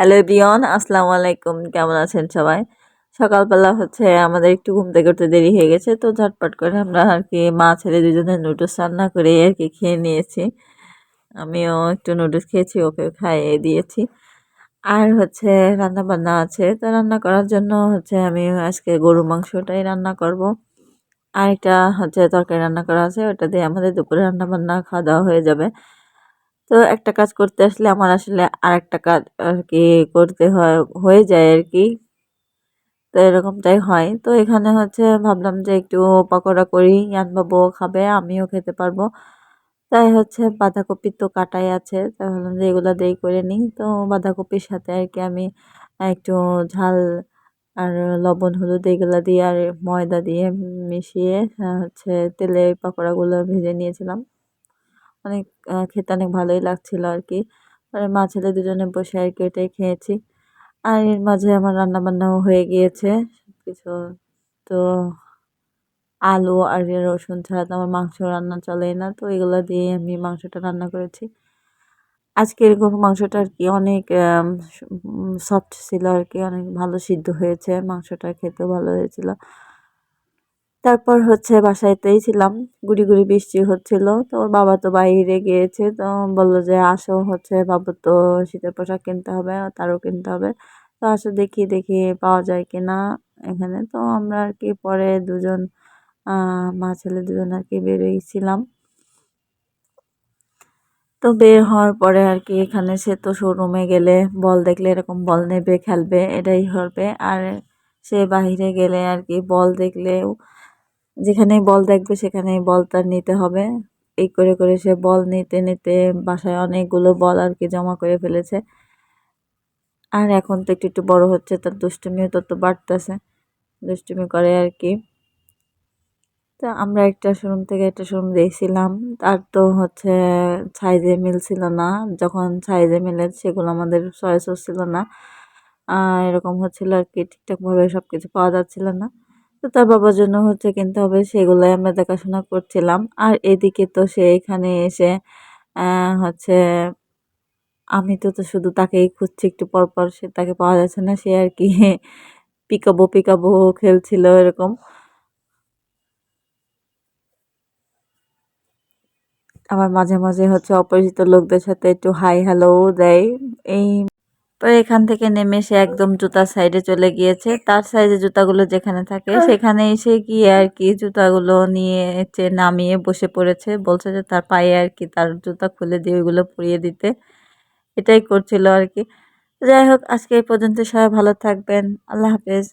Hello বিয়ন আসসালামু আলাইকুম কেমন আছেন সবাই? সকালবেলা হচ্ছে আমাদের একটু ঘুম থেকে উঠতে দেরি হয়ে গেছে, তো ঝটপট করে আমরা আর কি মা ছেলে দুজনে নুডলস রান্না করে আর কি খেয়ে নিয়েছি। আমিও একটু নুডলস খেয়েছি ওকে খাইয়ে দিয়েছি। আর হচ্ছে রান্না বান্না আছে, তো রান্না করার জন্য হচ্ছে আমি আজকে গরু মাংসটাই রান্না করব। আর একটা হচ্ছে তরকারি রান্না করা আছে, ওটা দিয়ে আমাদের দুপুরে রান্না বান্না খাওয়া দাওয়া হয়ে যাবে। তো একটা কাজ করতে আসলে আমার আসলে আর একটা কাজ আর কি করতে হয়, হয়ে যায় আর কি তো এরকমটাই হয়। তো এখানে হচ্ছে ভাবলাম যে একটু পকোড়া করি বাবু খাবে, আমিও খেতে পারব। তাই হচ্ছে বাঁধাকপি তো কাটাই আছে, তাই ভাবলাম যে এগুলো দিয়ে করে নিই। তো বাঁধাকপির সাথে আর কি আমি একটু ঝাল আর লবণ, হলুদ এগুলো দিয়ে আর ময়দা দিয়ে মিশিয়ে হচ্ছে তেলে পকোড়াগুলো ভেজে নিয়েছিলাম। অনেক খেতে অনেক ভালোই লাগছিল আর কি আর মা ছেলে দুজনে বসে আর কি এটাই খেয়েছি। আর এর মাঝে আমার রান্নাবান্নাও হয়ে গিয়েছে কিছু তো আলু আর রসুন ছাড়া তো আমার মাংস রান্না চলেই না, তো এগুলো দিয়ে আমি মাংসটা রান্না করেছি। আজকের গরু মাংসটা আর কি অনেক সফট ছিল আর কি, অনেক ভালো সিদ্ধ হয়েছে, মাংসটা খেতেও ভালো হয়েছিল। তারপর হচ্ছে বাসায়তেই ছিলাম, গুড়ি গুড়ি বৃষ্টি হচ্ছিল। তো ওর বাবা তো বাইরে গিয়েছে, তো বলল যে আসো হচ্ছে বাবু তো শীতের পোশাক কিনতে হবে, তারও কিনতে হবে। তো আসো দেখি দেখি পাওয়া যায় কি না এখানে। তো আমরা আর কি পরে দুজন মা ছেলে দুজন আর কি বেরোইছিলাম তো বের হওয়ার পরে আর কি এখানে সে তো শোরুমে গেলে বল দেখলে এরকম বল নেবে, খেলবে, এটাই হবে। আর সে বাহিরে গেলে আর কি বল দেখলেও যেখানে বল দেখবে সেখানে বল তার নিতে হবে। এই করে করে সে বল নিতে নিতে বাসায় অনেকগুলো বল আর কি জমা করে ফেলেছে। আর এখন তো একটু একটু বড় হচ্ছে, তার দুষ্টুমিও তত বাড়তেছে। দুষ্টুমি করে আর কি। তো আমরা একটা শোরুম থেকে একটা শোরুম দিয়েছিলাম তার তো হচ্ছে সাইজে মিলছিল না। যখন সাইজে মিলে সেগুলো আমাদের চয়েস হচ্ছিল না। এরকম হচ্ছিল আর কি, ঠিকঠাকভাবে সব কিছু পাওয়া যাচ্ছিল না। তো তার বাবার জন্য হচ্ছে কিনতে হবে সেগুলোই আমরা দেখাশোনা করছিলাম। আর এদিকে তো সে এখানে এসে হচ্ছে আমি তো তো শুধু তাকেই খুঁজছি, একটু পর পর সে তাকে পাওয়া যাচ্ছে না, সে আর কি পিকাবো পিকাবো খেলছিল এরকম। আবার মাঝে মাঝে হচ্ছে অপরিচিত লোকদের সাথে একটু হাই হ্যালো দেয়। এই তো এখান থেকে নেমে সে একদম জুতার সাইডে চলে গিয়েছে। তার সাইজে জুতাগুলো যেখানে থাকে হ্যাঁ। সেখানে এসে গিয়ে আর কি জুতাগুলো নিয়েছে নামিয়ে বসে পড়েছে। বলছে যে তার পায়ে আর কি তার জুতা খুলে দিয়ে ওইগুলো পরিয়ে দিতে। এটাই করছিল আর কি। যাই হোক আজকে এই পর্যন্ত সবাই ভালো থাকবেন। আল্লাহ হাফেজ।